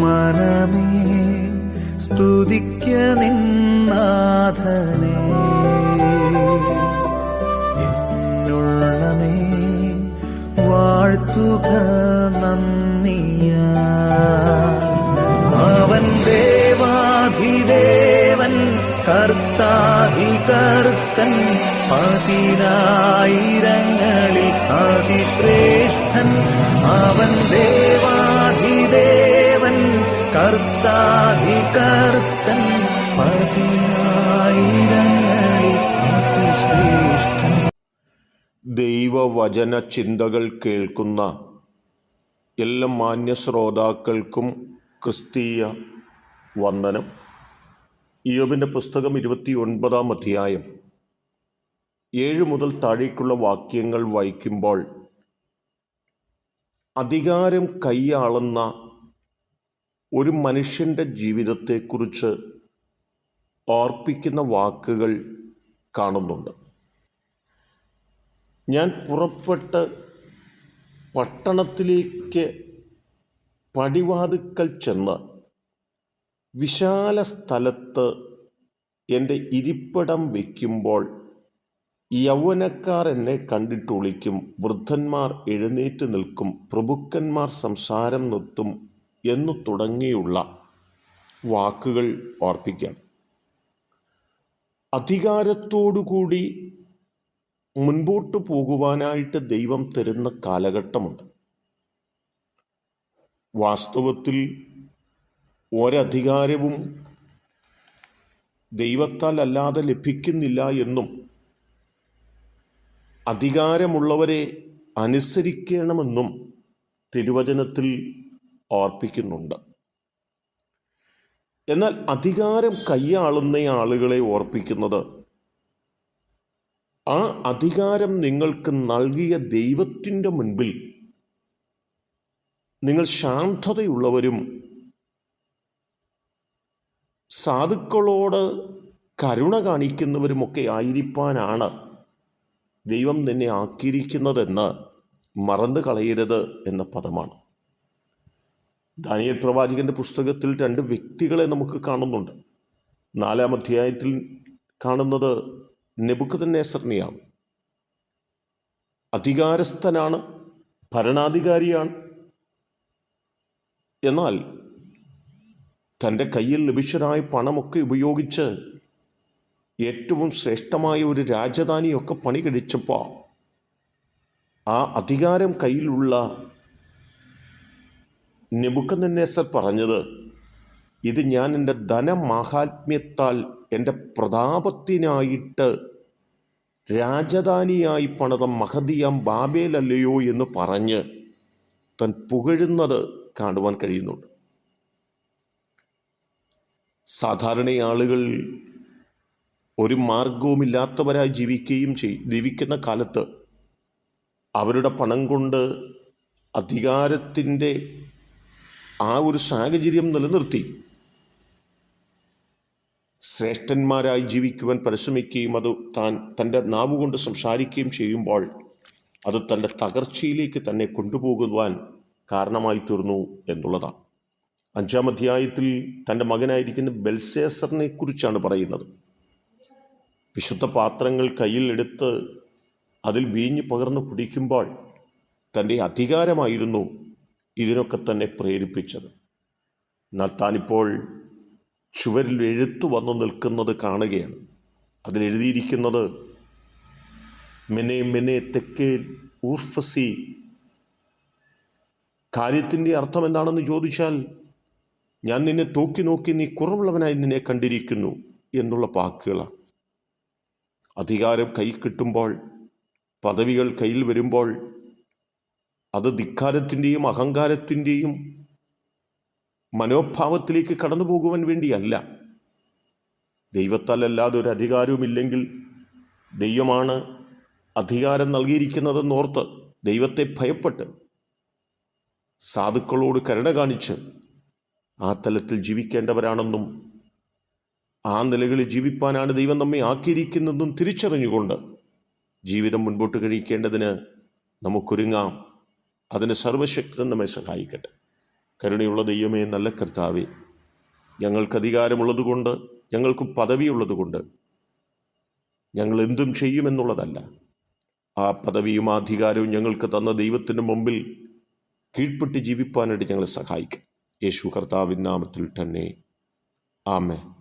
മനമേ സ്തുതിക്ക നിന്നാഥനെ എന്നുള്ളമേ വാഴ്ത്തുക നന്ദിയ അവൻ ദേവാധിദേവൻ കർത്താധികർത്തൻ പതിനായിരങ്ങളിൽ അതിശ്രേഷ്ഠൻ. അവൻ ദേവാധിദേവൻ അതിശ്രേഷ്ഠൻ ദൈവവചന ചിന്തകൾ കേൾക്കുന്ന എല്ലാ മാന്യ ശ്രോതാക്കൾക്കും ക്രിസ്തീയ വന്ദനം. ഇയോബിന്റെ പുസ്തകം ഇരുപത്തി ഒൻപതാം അധ്യായം. ഏഴ് മുതൽ താഴേക്കുള്ള വാക്യങ്ങൾ വായിക്കുമ്പോൾ അധികാരം കൈയാളുന്ന ഒരു മനുഷ്യന്റെ ജീവിതത്തെക്കുറിച്ച് ഓർപ്പിക്കുന്ന വാക്കുകൾ കാണുന്നുണ്ട്. ഞാൻ പുറപ്പെട്ട് പട്ടണത്തിലേക്ക് പടിവാതുക്കൽ ചെന്ന് വിശാല സ്ഥലത്ത് എന്റെ ഇരിപ്പിടം വയ്ക്കുമ്പോൾ യൗവനക്കാർ എന്നെ കണ്ടിട്ടൊളിക്കും വൃദ്ധന്മാർ എഴുന്നേറ്റ് നിൽക്കും പ്രഭുക്കന്മാർ സംസാരം നിർത്തും എന്നു തുടങ്ങിയുള്ള വാക്കുകൾ ഓർപ്പിക്കുകയാണ് അധികാരത്തോടുകൂടി മുൻപോട്ട് പോകുവാനായിട്ട് ദൈവം തരുന്ന കാലഘട്ടമുണ്ട്. വാസ്തവത്തിൽ ഒരധികാരവും ദൈവത്താൽ അല്ലാതെ ലഭിക്കുന്നില്ല എന്നും അധികാരമുള്ളവരെ അനുസരിക്കണമെന്നും തിരുവചനത്തിൽ ഓർപ്പിക്കുന്നുണ്ട്. എന്നാൽ അധികാരം കൈയാളുന്ന ആളുകളെ ഓർപ്പിക്കുന്നത് ആ അധികാരം നിങ്ങൾക്ക് നൽകിയ ദൈവത്തിന്റെ മുൻപിൽ നിങ്ങൾ ശാന്തതയുള്ളവരും സാധുക്കളോട് കരുണ കാണിക്കുന്നവരുമൊക്കെ ആയിരിക്കാനാണ് ദൈവം നിന്നെ ആക്കിയിരിക്കുന്നതെന്ന് മറന്നു കളയരുത് എന്ന പദമാണ്. ദാനിയൽ പ്രവാചകന്റെ പുസ്തകത്തിൽ രണ്ട് വ്യക്തികളെ നമുക്ക് കാണുന്നുണ്ട്. നാലാം അധ്യായത്തിൽ കാണുന്നത് നെബുക്കതന്നേസറിനെയാണ് അധികാരസ്ഥനാണ് ഭരണാധികാരിയാണ്. എന്നാൽ തന്റെ കയ്യിൽ ലഭിച്ചതായ പണമൊക്കെ ഉപയോഗിച്ച് ഏറ്റവും ശ്രേഷ്ഠമായ ഒരു രാജധാനിയൊക്കെ പണി കഴിച്ചപ്പോൾ ആ അധികാരം കയ്യിലുള്ള നെബുക്കന്നേസർ പറഞ്ഞത് ഇത് ഞാൻ എന്റെ ധനമാഹാത്മ്യത്താൽ എന്റെ പ്രതാപത്തിനായിട്ട് രാജധാനിയായി പണിത മഹദിയാം ബാബേലല്ലയോ എന്ന് പറഞ്ഞ് തൻ പുകഴുന്നത് കാണുവാൻ കഴിയുന്നുണ്ട്. സാധാരണ ആളുകൾ ഒരു മാർഗവുമില്ലാത്തവരായി ജീവിക്കുകയും ചെയ് ജീവിക്കുന്ന കാലത്ത് അവരുടെ പണം കൊണ്ട് അധികാരത്തിന്റെ ആ ഒരു സാഹചര്യം നിലനിർത്തി. ശ്രേഷ്ഠന്മാരായി ജീവിക്കുവാൻ പരിശ്രമിക്കുകയും അത് താൻ തന്റെ നാവുകൊണ്ട് സംസാരിക്കുകയും ചെയ്യുമ്പോൾ അത് തന്റെ തകർച്ചയിലേക്ക് തന്നെ കൊണ്ടുപോകുവാൻ കാരണമായി തീർന്നു എന്നുള്ളതാണ്. അഞ്ചാം അധ്യായത്തിൽ തന്റെ മകനായിരിക്കുന്ന ബെൽസേസറിനെ കുറിച്ചാണ് പറയുന്നത്. വിശുദ്ധ പാത്രങ്ങൾ കയ്യിൽ എടുത്ത് അതിൽ വീഞ്ഞ് പകർന്ന് കുടിക്കുമ്പോൾ തന്റെ അധികാരമായിരുന്നു ഇതിനൊക്കെ തന്നെ പ്രേരിപ്പിച്ചത്. എന്നാൽ താനിപ്പോൾ ചുവരിൽ എഴുത്തു വന്നു നിൽക്കുന്നത് കാണുകയാണ്. അതിലെഴുതിയിരിക്കുന്നത് മെനെ മെനെ തെക്കേ ഊർഫസി കാര്യത്തിന്റെ അർത്ഥം എന്താണെന്ന് ചോദിച്ചാൽ ഞാൻ നിന്നെ തൂക്കി നോക്കി നീ കുറവുള്ളവനായി നിന്നെ കണ്ടിരിക്കുന്നു എന്നുള്ള വാക്കുകളാണ്. അധികാരം കൈ കിട്ടുമ്പോൾ പദവികൾ കയ്യിൽ വരുമ്പോൾ അത് ധിക്കാരത്തിന്റെയും അഹങ്കാരത്തിന്റെയും മനോഭാവത്തിലേക്ക് കടന്നു പോകുവാൻ വേണ്ടിയല്ല. ദൈവത്താൽ അല്ലാതെ ഒരു അധികാരവുമില്ലെങ്കിൽ ദൈവമാണ് അധികാരം നൽകിയിരിക്കുന്നതെന്നോർത്ത് ദൈവത്തെ ഭയപ്പെട്ട് സാധുക്കളോട് കരുണ കാണിച്ച് ആ തലത്തിൽ ജീവിക്കേണ്ടവരാണെന്നും ആ നിലകളിൽ ജീവിപ്പാനാണ് ദൈവം നമ്മെ ആക്കിയിരിക്കുന്നതെന്നും തിരിച്ചറിഞ്ഞുകൊണ്ട് ജീവിതം മുൻപോട്ട് കഴിക്കേണ്ടതിന് നമുക്കൊരുങ്ങാം. അതിന് സർവശക്തൻ നമ്മെ സഹായിക്കട്ടെ. കരുണയുള്ള ദൈവമേ നല്ല കർത്താവേ ഞങ്ങൾക്ക് അധികാരമുള്ളതുകൊണ്ട് ഞങ്ങൾക്ക് പദവിയുള്ളതുകൊണ്ട് ഞങ്ങൾ എന്തും ചെയ്യുമെന്നുള്ളതല്ല. ആ പദവിയും അധികാരവും ഞങ്ങൾക്ക് തന്ന ദൈവത്തിന് മുമ്പിൽ കീഴ്പ്പെട്ട് ജീവിപ്പാനായിട്ട് ഞങ്ങളെ സഹായിക്കും. യേശു കർത്താവിൻ നാമത്തിൽ തന്നെ. ആമേ